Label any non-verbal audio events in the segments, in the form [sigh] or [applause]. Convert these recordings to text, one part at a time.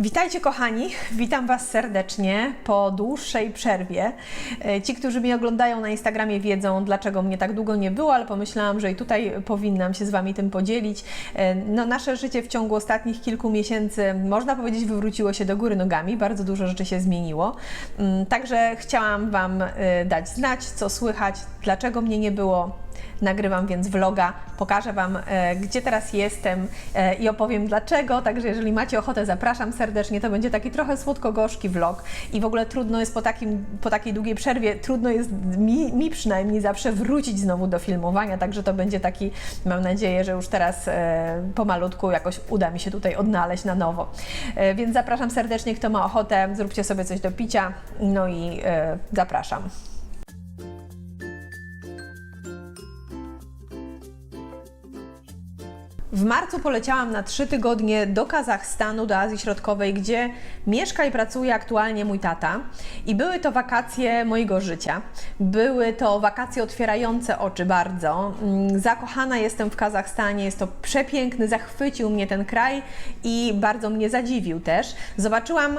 Witajcie kochani, witam Was serdecznie po dłuższej przerwie. E, Ci, którzy mnie oglądają na Instagramie wiedzą, dlaczego mnie tak długo nie było, ale pomyślałam, że i tutaj powinnam się z Wami tym podzielić. E, No, nasze życie w ciągu ostatnich kilku miesięcy, można powiedzieć, wywróciło się do góry nogami, bardzo dużo rzeczy się zmieniło. Mm, Także chciałam Wam e, dać znać, co słychać, dlaczego mnie nie było. Nagrywam więc vloga, pokażę Wam, e, gdzie teraz jestem e, i opowiem dlaczego. Także jeżeli macie ochotę, zapraszam serdecznie. To będzie taki trochę słodko-gorzki vlog i w ogóle trudno jest po, takim, po takiej długiej przerwie, trudno jest mi, mi przynajmniej zawsze wrócić znowu do filmowania. Także to będzie taki, mam nadzieję, że już teraz e, pomalutku jakoś uda mi się tutaj odnaleźć na nowo. Więc zapraszam serdecznie, kto ma ochotę, zróbcie sobie coś do picia. No i zapraszam. W marcu poleciałam na trzy tygodnie do Kazachstanu, do Azji Środkowej, gdzie mieszka i pracuje aktualnie mój tata. I były to wakacje mojego życia. Były to wakacje otwierające oczy bardzo. Mm, Zakochana jestem w Kazachstanie, jest to przepiękny, zachwycił mnie ten kraj i bardzo mnie zadziwił też. Zobaczyłam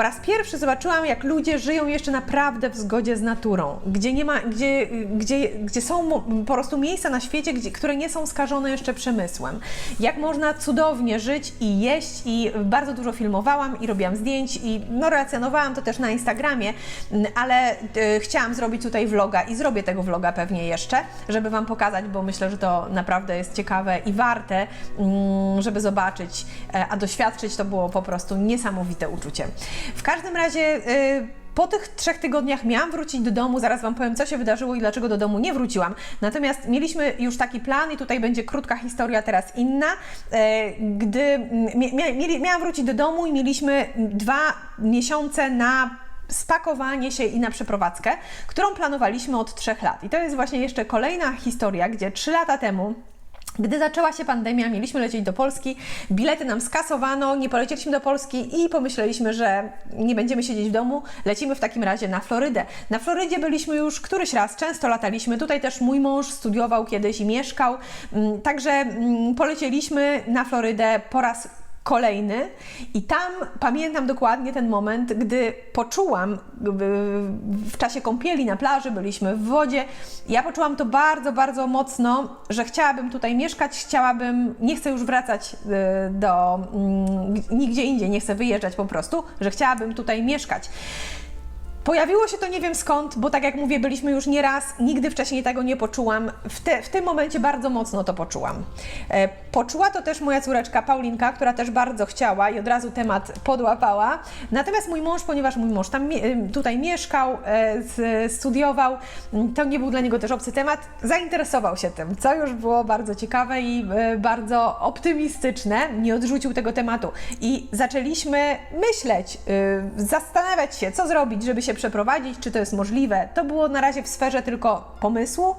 po raz pierwszy zobaczyłam, jak ludzie żyją jeszcze naprawdę w zgodzie z naturą, gdzie, nie ma, gdzie, gdzie, gdzie są po prostu miejsca na świecie, gdzie, które nie są skażone jeszcze przemysłem. Jak można cudownie żyć i jeść i bardzo dużo filmowałam i robiłam zdjęć i no, relacjonowałam to też na Instagramie, m, ale y, chciałam zrobić tutaj vloga i zrobię tego vloga pewnie jeszcze, żeby Wam pokazać, bo myślę, że to naprawdę jest ciekawe i warte, mm, żeby zobaczyć, e, a doświadczyć to było po prostu niesamowite uczucie. W każdym razie y, po tych trzech tygodniach miałam wrócić do domu, zaraz Wam powiem, co się wydarzyło i dlaczego do domu nie wróciłam. Natomiast mieliśmy już taki plan i tutaj będzie krótka historia, teraz inna. E, Gdy mm, miałam wrócić do domu i mieliśmy dwa miesiące na spakowanie się i na przeprowadzkę, którą planowaliśmy od trzech lat. I to jest właśnie jeszcze kolejna historia, gdzie trzy lata temu gdy zaczęła się pandemia, mieliśmy lecieć do Polski, bilety nam skasowano, nie polecieliśmy do Polski i pomyśleliśmy, że nie będziemy siedzieć w domu, lecimy w takim razie na Florydę. Na Florydzie byliśmy już któryś raz, często lataliśmy, tutaj też mój mąż studiował kiedyś i mieszkał, Mm, także mm, polecieliśmy na Florydę po raz kolejny i tam pamiętam dokładnie ten moment, gdy poczułam w- czasie kąpieli na plaży, byliśmy w wodzie, ja poczułam to bardzo, bardzo mocno, że chciałabym tutaj mieszkać, chciałabym, nie chcę już wracać y, do mm, nigdzie indziej, nie chcę wyjeżdżać po prostu, że chciałabym tutaj mieszkać. Pojawiło się to nie wiem skąd, bo tak jak mówię, byliśmy już nieraz, nigdy wcześniej tego nie poczułam. W, te, w tym momencie bardzo mocno to poczułam. E, poczuła to też moja córeczka Paulinka, która też bardzo chciała i od razu temat podłapała. Natomiast mój mąż, ponieważ mój mąż tam em, tutaj mieszkał, e, studiował, to nie był dla niego też obcy temat, zainteresował się tym, co już było bardzo ciekawe i e, bardzo optymistyczne. Nie odrzucił tego tematu. I zaczęliśmy myśleć, y, zastanawiać się, co zrobić, żeby się przeprowadzić, czy to jest możliwe. To było na razie w sferze tylko pomysłu,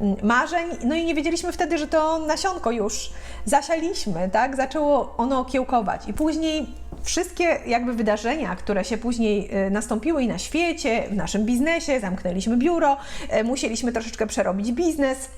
mm, marzeń, no i nie wiedzieliśmy wtedy, że to nasionko już zasialiśmy, tak? Zaczęło ono kiełkować i później wszystkie jakby wydarzenia, które się później y, nastąpiły i na świecie, w naszym biznesie, zamknęliśmy biuro, y, musieliśmy troszeczkę przerobić biznes.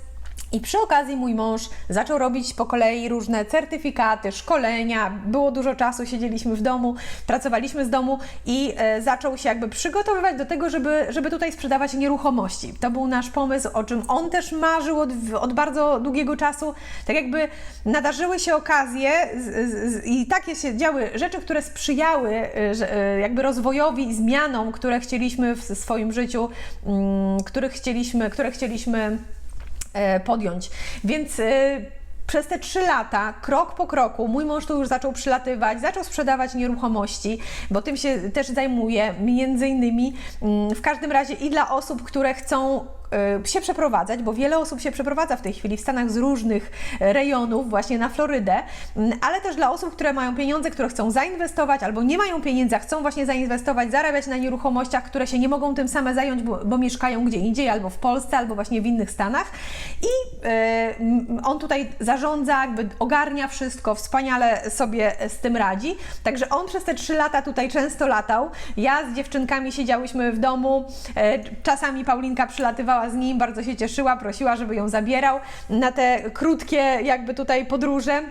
I przy okazji mój mąż zaczął robić po kolei różne certyfikaty, szkolenia, było dużo czasu, siedzieliśmy w domu, pracowaliśmy z domu i e, zaczął się jakby przygotowywać do tego, żeby, żeby tutaj sprzedawać nieruchomości. To był nasz pomysł, o czym on też marzył od, od bardzo długiego czasu. Tak jakby nadarzyły się okazje z, z, z, i takie się działy rzeczy, które sprzyjały e, e, jakby rozwojowi i zmianom, które chcieliśmy w swoim życiu, mm, których chcieliśmy, które chcieliśmy podjąć. Więc e, przez te trzy lata, krok po kroku, mój mąż tu już zaczął przylatywać, zaczął sprzedawać nieruchomości, bo tym się też zajmuje, między innymi mm, w każdym razie i dla osób, które chcą e, się przeprowadzać, bo wiele osób się przeprowadza w tej chwili w Stanach z różnych rejonów właśnie na Florydę, mm, ale też dla osób, które mają pieniądze, które chcą zainwestować albo nie mają pieniędzy, a chcą właśnie zainwestować, zarabiać na nieruchomościach, które się nie mogą tym same zająć, bo, bo mieszkają gdzie indziej, albo w Polsce, albo właśnie w innych Stanach. I m, on tutaj zarządza, jakby ogarnia wszystko, wspaniale sobie z tym radzi. Także on przez te trzy lata tutaj często latał. Ja z dziewczynkami siedziałyśmy w domu, e, czasami Paulinka przylatywała z nim, bardzo się cieszyła, prosiła, żeby ją zabierał na te krótkie jakby tutaj podróże.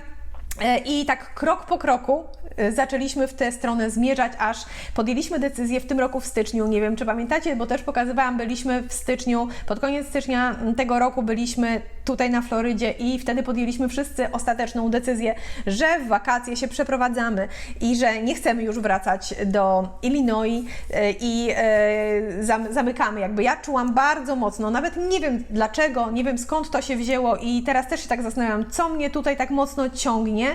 E, I tak krok po kroku e, zaczęliśmy w tę stronę zmierzać, aż podjęliśmy decyzję w tym roku w styczniu. Nie wiem, czy pamiętacie, bo też pokazywałam, byliśmy w styczniu, pod koniec stycznia tego roku byliśmy tutaj na Florydzie i wtedy podjęliśmy wszyscy ostateczną decyzję, że w wakacje się przeprowadzamy i że nie chcemy już wracać do Illinois e, i zam- zamykamy. Jakby ja czułam bardzo mocno, nawet nie wiem dlaczego, nie wiem skąd to się wzięło i teraz też się tak zastanawiam, co mnie tutaj tak mocno ciągnie,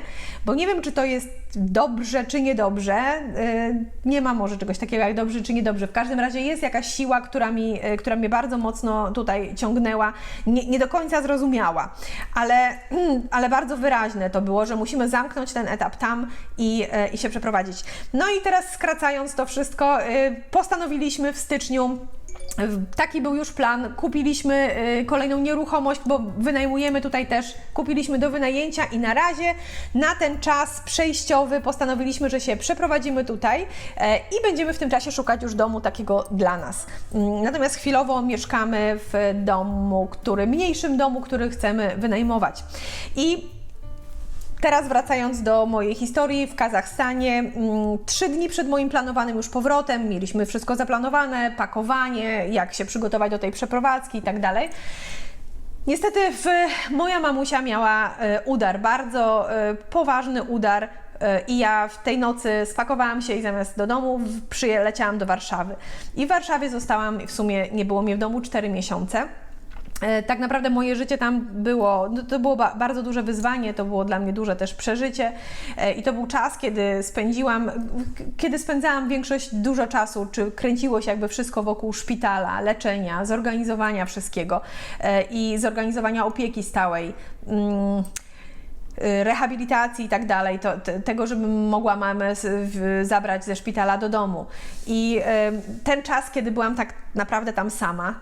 bo nie wiem, czy to jest dobrze, czy niedobrze. Y, Nie ma może czegoś takiego jak dobrze, czy niedobrze. W każdym razie jest jakaś siła, która, mi, y, która mnie bardzo mocno tutaj ciągnęła. Nie, nie do końca zrozumiała, ale, mm, ale bardzo wyraźne to było, że musimy zamknąć ten etap tam i, y, i się przeprowadzić. No i teraz skracając to wszystko, postanowiliśmy w styczniu Taki był już plan. Kupiliśmy y, kolejną nieruchomość, bo wynajmujemy tutaj też. Kupiliśmy do wynajęcia i na razie na ten czas przejściowy postanowiliśmy, że się przeprowadzimy tutaj e, i będziemy w tym czasie szukać już domu takiego dla nas. Mm, Natomiast chwilowo mieszkamy w domu, który mniejszym domu, który chcemy wynajmować. I Teraz wracając do mojej historii w Kazachstanie, mm, trzy dni przed moim planowanym już powrotem, mieliśmy wszystko zaplanowane, pakowanie, jak się przygotować do tej przeprowadzki i tak dalej. Niestety w, moja mamusia miała e, udar, bardzo e, poważny udar e, i ja w tej nocy spakowałam się i zamiast do domu przyleciałam do Warszawy. I w Warszawie zostałam, w sumie nie było mnie w domu 4 miesiące. E, Tak naprawdę moje życie tam było, no to było ba- bardzo duże wyzwanie, to było dla mnie duże też przeżycie E, i to był czas, kiedy spędziłam, kiedy spędzałam większość dużo czasu, czy kręciło się jakby wszystko wokół szpitala, leczenia, zorganizowania wszystkiego e, i zorganizowania opieki stałej. Mm, y, rehabilitacji i tak dalej, to, te, tego, żebym mogła mamę zabrać ze szpitala do domu. I ten czas, kiedy byłam tak naprawdę tam sama,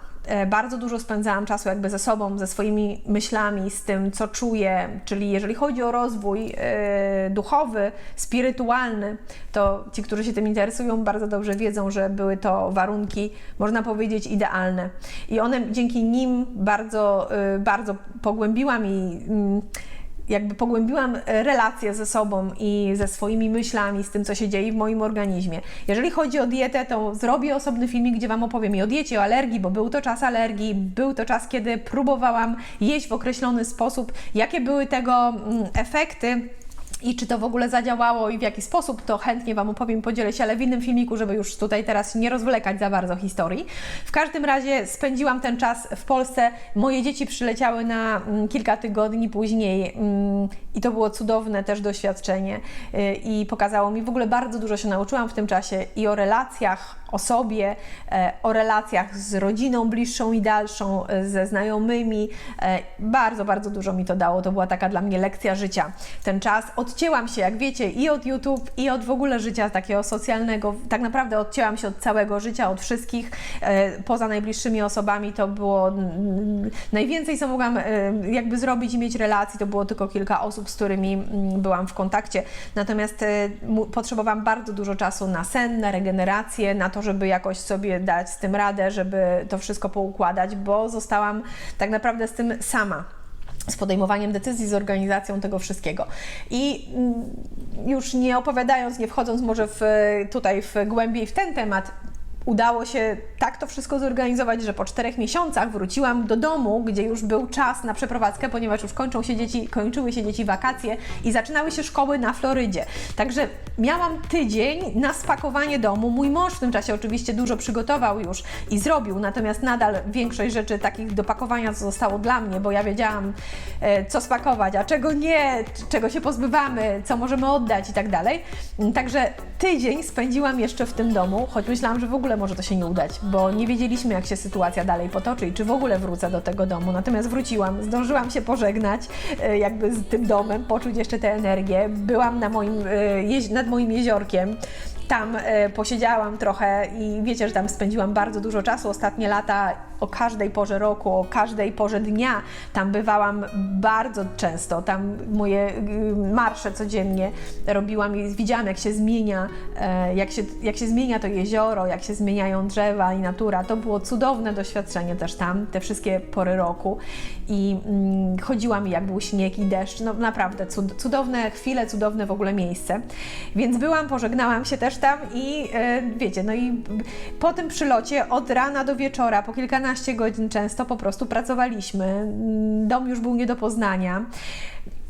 bardzo dużo spędzałam czasu jakby ze sobą, ze swoimi myślami, z tym, co czuję, czyli jeżeli chodzi o rozwój e, duchowy, spirytualny, to ci, którzy się tym interesują, bardzo dobrze wiedzą, że były to warunki, można powiedzieć, idealne. I one dzięki nim bardzo, e, bardzo pogłębiłam i mm, jakby pogłębiłam e, relacje ze sobą i ze swoimi myślami, z tym, co się dzieje w moim organizmie. Jeżeli chodzi o dietę, to zrobię osobny filmik, gdzie Wam opowiem i o diecie, o alergii, bo był to czas alergii, był to czas, kiedy próbowałam jeść w określony sposób, jakie były tego mm, efekty. I czy to w ogóle zadziałało i w jaki sposób, to chętnie Wam opowiem, podzielę się, ale w innym filmiku, żeby już tutaj teraz nie rozwlekać za bardzo historii. W każdym razie spędziłam ten czas w Polsce. Moje dzieci przyleciały na mm, kilka tygodni później mm, i to było cudowne też doświadczenie y, i pokazało mi, w ogóle bardzo dużo się nauczyłam w tym czasie i o relacjach, o sobie, e, o relacjach z rodziną bliższą i dalszą, e, ze znajomymi. E, Bardzo, bardzo dużo mi to dało. To była taka dla mnie lekcja życia. Ten czas odcięłam się, jak wiecie, i od YouTube, i od w ogóle życia takiego socjalnego. Tak naprawdę odcięłam się od całego życia, od wszystkich. Poza najbliższymi osobami to było najwięcej, co mogłam jakby zrobić i mieć relacji, to było tylko kilka osób, z którymi byłam w kontakcie. Natomiast potrzebowałam bardzo dużo czasu na sen, na regenerację, na to, żeby jakoś sobie dać z tym radę, żeby to wszystko poukładać, bo zostałam tak naprawdę z tym sama z podejmowaniem decyzji, z organizacją tego wszystkiego. I mm, już nie opowiadając, nie wchodząc może w, tutaj w głębiej w ten temat, udało się tak to wszystko zorganizować, że po czterech miesiącach wróciłam do domu, gdzie już był czas na przeprowadzkę, ponieważ już kończą się dzieci, kończyły się dzieci wakacje i zaczynały się szkoły na Florydzie. Także miałam tydzień na spakowanie domu. Mój mąż w tym czasie oczywiście dużo przygotował już i zrobił, natomiast nadal większość rzeczy takich do pakowania zostało dla mnie, bo ja wiedziałam, e, co spakować, a czego nie, czego się pozbywamy, co możemy oddać i tak dalej. Także tydzień spędziłam jeszcze w tym domu, choć myślałam, że w ogóle może to się nie udać, bo nie wiedzieliśmy, jak się sytuacja dalej potoczy i czy w ogóle wrócę do tego domu. Natomiast wróciłam, zdążyłam się pożegnać e, jakby z tym domem, poczuć jeszcze tę energię. Byłam na moim, e, nad moim jeziorkiem tam e, posiedziałam trochę i wiecie, że tam spędziłam bardzo dużo czasu. Ostatnie lata o każdej porze roku, o każdej porze dnia tam bywałam bardzo często. Tam moje y, marsze codziennie robiłam i widziałam, jak się zmienia, e, jak się, jak się zmienia to jezioro, jak się zmieniają drzewa i natura. To było cudowne doświadczenie też tam, te wszystkie pory roku. I mm, chodziłam jak był śnieg i deszcz. No naprawdę cud, cudowne chwile, cudowne w ogóle miejsce. Więc byłam, pożegnałam się też tam i e, wiecie, no i po tym przylocie od rana do wieczora, po kilkanaście godzin często po prostu pracowaliśmy. Mm, Dom już był nie do poznania.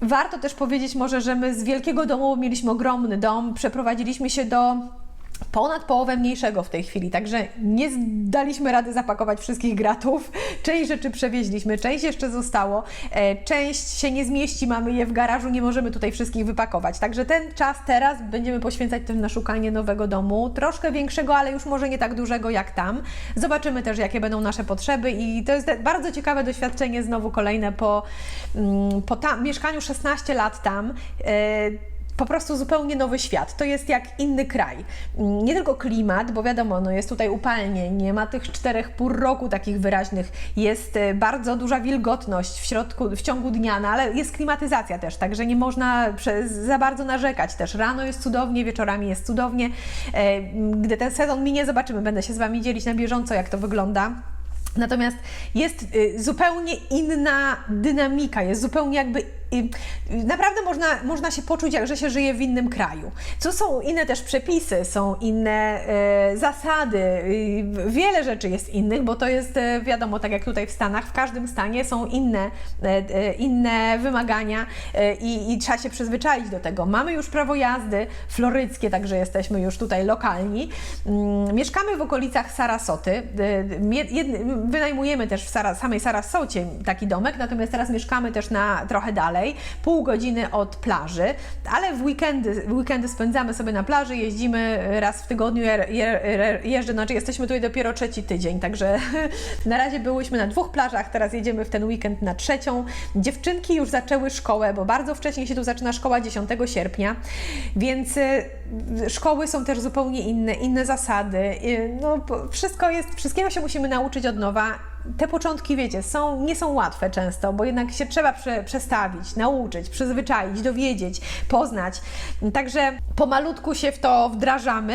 Warto też powiedzieć może, że my z wielkiego domu mieliśmy ogromny dom, przeprowadziliśmy się do ponad połowę mniejszego w tej chwili, także nie daliśmy rady zapakować wszystkich gratów. Część rzeczy przewieźliśmy, część jeszcze zostało, e, część się nie zmieści, mamy je w garażu, nie możemy tutaj wszystkich wypakować. Także ten czas teraz będziemy poświęcać tym na szukanie nowego domu, troszkę większego, ale już może nie tak dużego jak tam. Zobaczymy też, jakie będą nasze potrzeby i to jest bardzo ciekawe doświadczenie, znowu kolejne po, mm, po tam, mieszkaniu 16 lat tam. Po prostu zupełnie nowy świat. To jest jak inny kraj. Mm, Nie tylko klimat, bo wiadomo, no jest tutaj upalnie, nie ma tych czterech pór roku takich wyraźnych, jest e, bardzo duża wilgotność w środku, w ciągu dnia, no ale jest klimatyzacja też, także nie można przez, za bardzo narzekać też. Rano jest cudownie, wieczorami jest cudownie. E, Gdy ten sezon minie, zobaczymy, będę się z Wami dzielić na bieżąco, jak to wygląda. Natomiast jest y, zupełnie inna dynamika, jest zupełnie jakby. Y, Naprawdę można, można się poczuć, jak że się żyje w innym kraju. Co są inne też przepisy, są inne y, zasady, wiele rzeczy jest innych, bo to jest y, wiadomo, tak jak tutaj w Stanach, w każdym stanie są inne, y, inne wymagania i, i trzeba się przyzwyczaić do tego. Mamy już prawo jazdy floryckie, także jesteśmy już tutaj lokalni. Mm, Mieszkamy w okolicach Sarasoty. Wynajmujemy też w Sara, samej Sarasocie taki domek, natomiast teraz mieszkamy też na trochę dalej, pół godziny od plaży, ale w weekendy, weekendy spędzamy sobie na plaży, jeździmy raz w tygodniu, je, je, jeżdżę, znaczy jesteśmy tutaj dopiero trzeci tydzień, także [laughs] na razie byłyśmy na dwóch plażach, teraz jedziemy w ten weekend na trzecią. Dziewczynki już zaczęły szkołę, bo bardzo wcześnie się tu zaczyna szkoła 10 sierpnia, więc y, szkoły są też zupełnie inne, inne zasady, y, no wszystko jest, wszystkiego się musimy nauczyć od nowa. Te początki, wiecie, są, nie są łatwe często, bo jednak się trzeba prze, przestawić, nauczyć, przyzwyczaić, dowiedzieć, poznać. Także pomalutku się w to wdrażamy.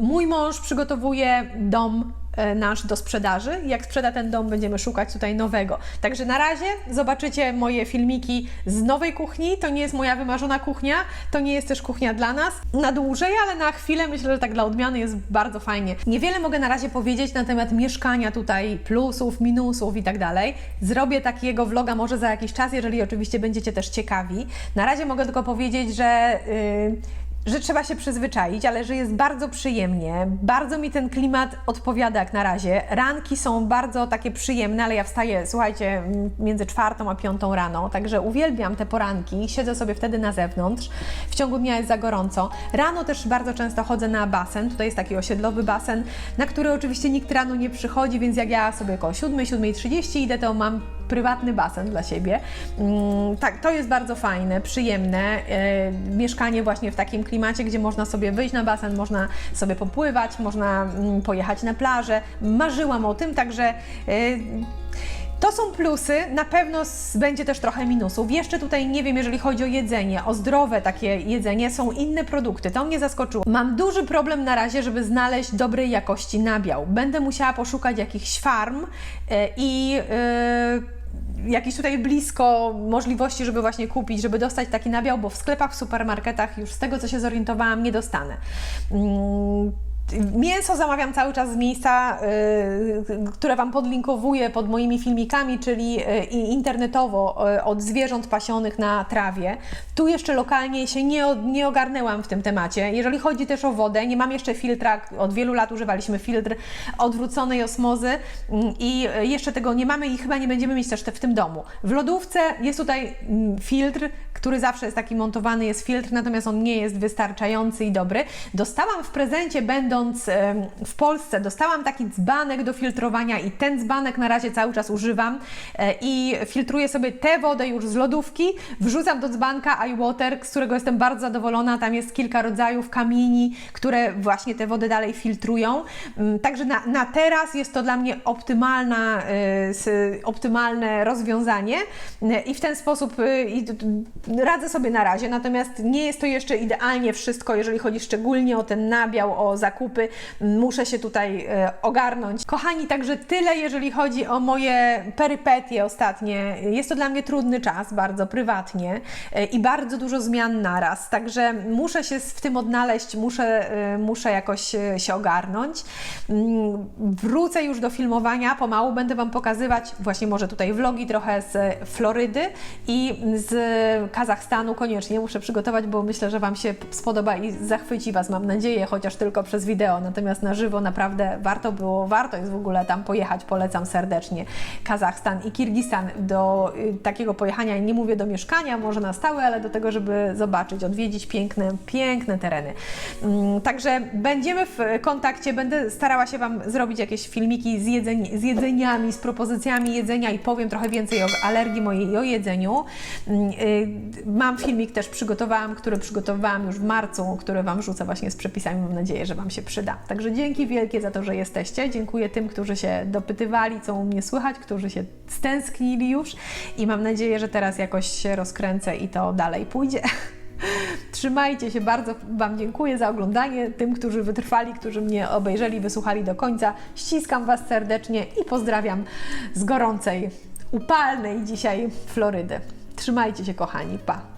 Mój mąż przygotowuje dom nasz do sprzedaży. Jak sprzeda ten dom, będziemy szukać tutaj nowego. Także na razie zobaczycie moje filmiki z nowej kuchni. To nie jest moja wymarzona kuchnia, to nie jest też kuchnia dla nas na dłużej, ale na chwilę myślę, że tak dla odmiany jest bardzo fajnie. Niewiele mogę na razie powiedzieć na temat mieszkania tutaj, plusów, minusów i tak dalej. Zrobię takiego vloga może za jakiś czas, jeżeli oczywiście będziecie też ciekawi. Na razie mogę tylko powiedzieć, że. Yy, że trzeba się przyzwyczaić, ale że jest bardzo przyjemnie. Bardzo mi ten klimat odpowiada jak na razie. Ranki są bardzo takie przyjemne, ale ja wstaję, słuchajcie, między czwartą a piątą rano, także uwielbiam te poranki. Siedzę sobie wtedy na zewnątrz. W ciągu dnia jest za gorąco. Rano też bardzo często chodzę na basen. Tutaj jest taki osiedlowy basen, na który oczywiście nikt rano nie przychodzi, więc jak ja sobie około 7, 7.30 idę, to mam prywatny basen dla siebie. Mm, tak, to jest bardzo fajne, przyjemne. E, mieszkanie właśnie w takim klimacie, gdzie można sobie wyjść na basen, można sobie popływać, można mm, pojechać na plażę. Marzyłam o tym, także. E, to są plusy, na pewno będzie też trochę minusów. Jeszcze tutaj nie wiem, jeżeli chodzi o jedzenie, o zdrowe takie jedzenie, są inne produkty. To mnie zaskoczyło. Mam duży problem na razie, żeby znaleźć dobrej jakości nabiał. Będę musiała poszukać jakichś farm e, i e, jakiś tutaj blisko możliwości, żeby właśnie kupić, żeby dostać taki nabiał, bo w sklepach, w supermarketach już z tego, co się zorientowałam, nie dostanę. Mięso zamawiam cały czas z miejsca, y, które Wam podlinkowuję pod moimi filmikami, czyli y, internetowo y, od zwierząt pasionych na trawie. Tu jeszcze lokalnie się nie, nie ogarnęłam w tym temacie. Jeżeli chodzi też o wodę, nie mam jeszcze filtra, od wielu lat używaliśmy filtr odwróconej osmozy mm, i jeszcze tego nie mamy i chyba nie będziemy mieć też te w tym domu. W lodówce jest tutaj mm, filtr, który zawsze jest taki montowany, jest filtr, natomiast on nie jest wystarczający i dobry. Dostałam w prezencie, będąc w Polsce, dostałam taki dzbanek do filtrowania i ten dzbanek na razie cały czas używam e, i filtruję sobie tę wodę już z lodówki, wrzucam do dzbanka iWater, z którego jestem bardzo zadowolona. Tam jest kilka rodzajów kamieni, które właśnie tę wodę dalej filtrują. Mm, Także na, na teraz jest to dla mnie optymalna, e, optymalne rozwiązanie e, i w ten sposób radzę sobie na razie, natomiast nie jest to jeszcze idealnie wszystko, jeżeli chodzi szczególnie o ten nabiał, o zakupy. Muszę się tutaj e, ogarnąć. Kochani, także tyle, jeżeli chodzi o moje perypetie ostatnie. Jest to dla mnie trudny czas, bardzo prywatnie e, i bardzo dużo zmian naraz, także muszę się w tym odnaleźć, muszę, e, muszę jakoś się ogarnąć. Mm, Wrócę już do filmowania, pomału będę Wam pokazywać właśnie może tutaj vlogi trochę z Florydy i z Kazachstanu koniecznie muszę przygotować, bo myślę, że Wam się spodoba i zachwyci Was, mam nadzieję, chociaż tylko przez wideo, natomiast na żywo naprawdę warto było, warto jest w ogóle tam pojechać, polecam serdecznie Kazachstan i Kirgistan do y, takiego pojechania, nie mówię do mieszkania, może na stałe, ale do tego, żeby zobaczyć, odwiedzić piękne, piękne tereny. Mm, Także będziemy w kontakcie, będę starała się Wam zrobić jakieś filmiki z, jedzeń, z jedzeniami, z propozycjami jedzenia i powiem trochę więcej o alergii mojej i o jedzeniu. Mam filmik też przygotowałam, który przygotowałam już w marcu, który Wam wrzucę właśnie z przepisami. Mam nadzieję, że Wam się przyda. Także dzięki wielkie za to, że jesteście. Dziękuję tym, którzy się dopytywali, co u mnie słychać, którzy się stęsknili już i mam nadzieję, że teraz jakoś się rozkręcę i to dalej pójdzie. [laughs] Trzymajcie się, bardzo Wam dziękuję za oglądanie. Tym, którzy wytrwali, którzy mnie obejrzeli, wysłuchali do końca, ściskam Was serdecznie i pozdrawiam z gorącej, upalnej dzisiaj Florydy. Trzymajcie się, kochani. Pa!